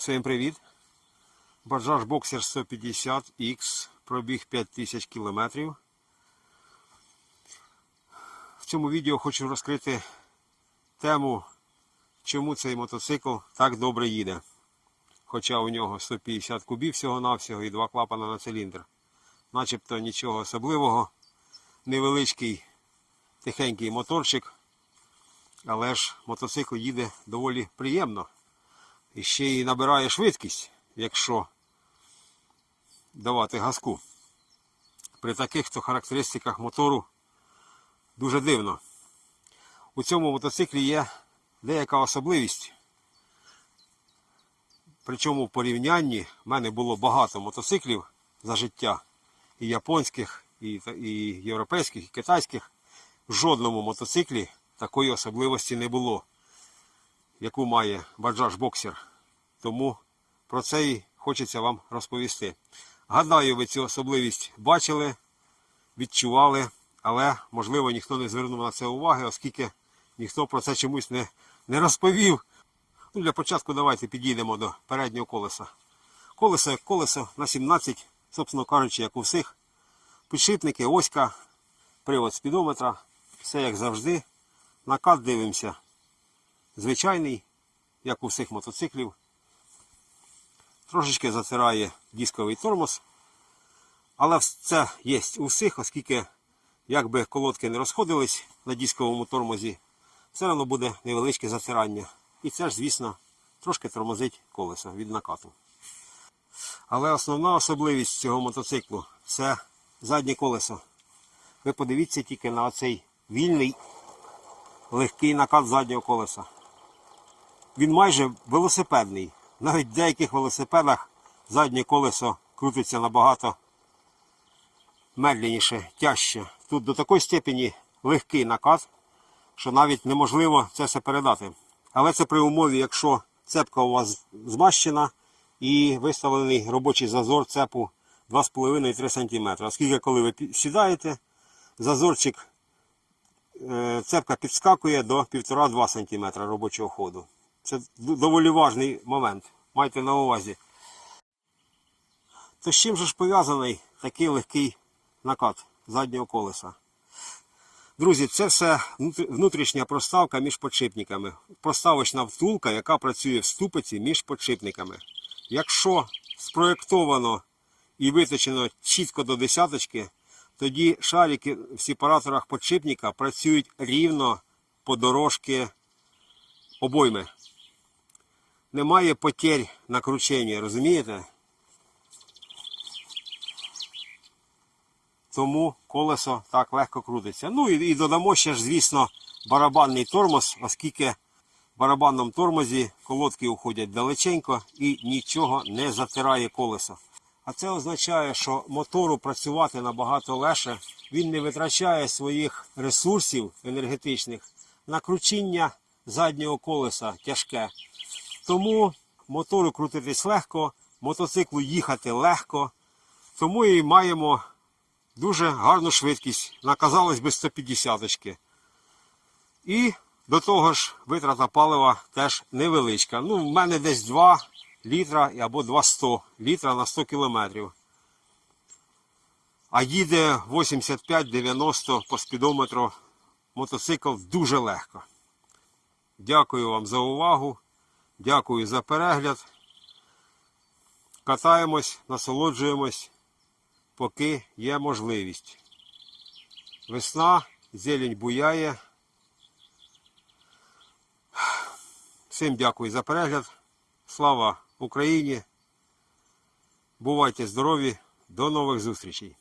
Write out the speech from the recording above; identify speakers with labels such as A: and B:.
A: Всім привіт! Bajaj Boxer 150 X, пробіг 5000 кілометрів. В цьому відео хочу розкрити тему, чому цей мотоцикл так добре їде. Хоча у нього 150 кубів всього-навсього і два клапана на циліндр. Начебто нічого особливого, невеличкий тихенький моторчик, але ж мотоцикл їде доволі приємно. І ще й набирає швидкість, якщо давати газку. При таких то характеристиках мотору дуже дивно. У цьому мотоциклі є деяка особливість. Причому в порівнянні в мене було багато мотоциклів за життя і японських, і, і європейських, і китайських. В жодному мотоциклі такої особливості не було яку має Bajaj Boxer. Тому про це і хочеться вам розповісти. Гадаю, ви цю особливість бачили, відчували, але, можливо, ніхто не звернув на це уваги, оскільки ніхто про це чомусь не, не розповів. Ну, для початку давайте підійдемо до переднього колеса. Колесо як колесо на 17, собственно кажучи, як у всіх. Підшипники, оська, привод спідометра, все як завжди. Накат дивимося звичайний, як у всіх мотоциклів. Трошечки затирає дисковий тормоз. Але це є у всіх, оскільки якби колодки не розходились на дисковому тормозі, все одно буде невеличке затирання. І це ж, звісно, трошки тормозить колесо від накату. Але основна особливість цього мотоциклу це заднє колесо. Ви подивіться тільки на оцей вільний легкий накат заднього колеса. Він майже велосипедний. Навіть в деяких велосипедах заднє колесо крутиться набагато медленніше, тяжче. Тут до такої степені легкий накат, що навіть неможливо це все передати. Але це при умові, якщо цепка у вас змащена і виставлений робочий зазор цепу 2,5-3 см. Оскільки коли ви сідаєте, зазорчик е, цепка підскакує до 1,5-2 см робочого ходу. Це доволі важний момент. Майте на увазі. То з чим же ж пов'язаний такий легкий накат заднього колеса? Друзі, це все внутрішня проставка між подшипниками. Проставочна втулка, яка працює в ступиці між подшипниками. Якщо спроєктовано і виточено чітко до десяточки, тоді шарики в сепараторах подшипника працюють рівно по дорожки обойми. Немає потерь на крученні, розумієте? Тому колесо так легко крутиться. Ну і, і додамо ще ж, звісно, барабанний тормоз, оскільки в барабанному тормозі колодки уходять далеченько і нічого не затирає колесо. А це означає, що мотору працювати набагато легше. Він не витрачає своїх ресурсів енергетичних на кручіння заднього колеса тяжке. Тому мотору крутитись легко, мотоциклу їхати легко. Тому і маємо дуже гарну швидкість на, казалось би, 150 -очки. І до того ж витрата палива теж невеличка. Ну, в мене десь 2 літра або 2,100 літра на 100 кілометрів. А їде 85-90 по спідометру мотоцикл дуже легко. Дякую вам за увагу. Дякую за перегляд. Катаємось, насолоджуємось, поки є можливість. Весна, зелень буяє. Всім дякую за перегляд. Слава Україні! Бувайте здорові! До нових зустрічей!